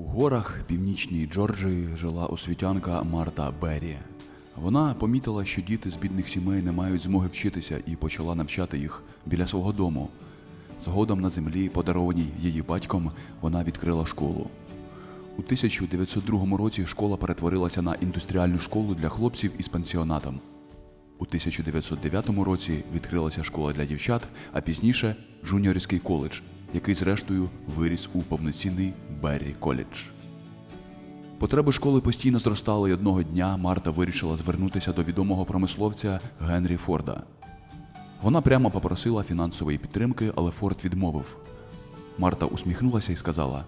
У горах північній Джорджії жила освітянка Марта Беррі. Вона помітила, що діти з бідних сімей не мають змоги вчитися і почала навчати їх біля свого дому. Згодом на землі, подарованій її батьком, вона відкрила школу. У 1902 році школа перетворилася на індустріальну школу для хлопців із пансіонатом. У 1909 році відкрилася школа для дівчат, а пізніше джуніорський коледж, який зрештою виріс у повноцінний Беррі коледж. Потреби школи постійно зростали, і одного дня Марта вирішила звернутися до відомого промисловця Генрі Форда. Вона прямо попросила фінансової підтримки, але Форд відмовив. Марта усміхнулася і сказала: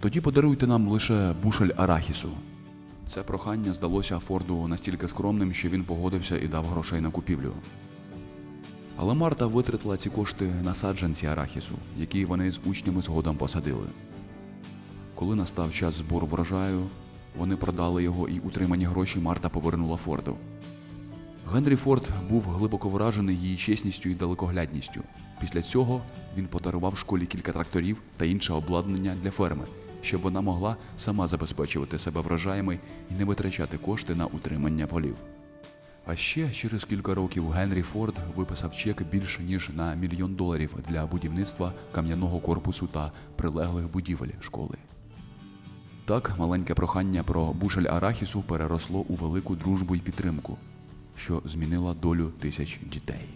тоді подаруйте нам лише бушель арахісу. Це прохання здалося Форду настільки скромним, що він погодився і дав грошей на купівлю. Але Марта витратила ці кошти на саджанці арахісу, які вони з учнями згодом посадили. Коли настав час збору врожаю, вони продали його і утримані гроші Марта повернула Форду. Генрі Форд був глибоко вражений її чесністю і далекоглядністю. Після цього він подарував школі кілька тракторів та інше обладнання для ферми, щоб вона могла сама забезпечувати себе врожаями і не витрачати кошти на утримання полів. А ще через кілька років Генрі Форд виписав чек більше ніж на мільйон доларів для будівництва кам'яного корпусу та прилеглих будівель школи. Так маленьке прохання про бушель арахісу переросло у велику дружбу і підтримку, що змінила долю тисяч дітей.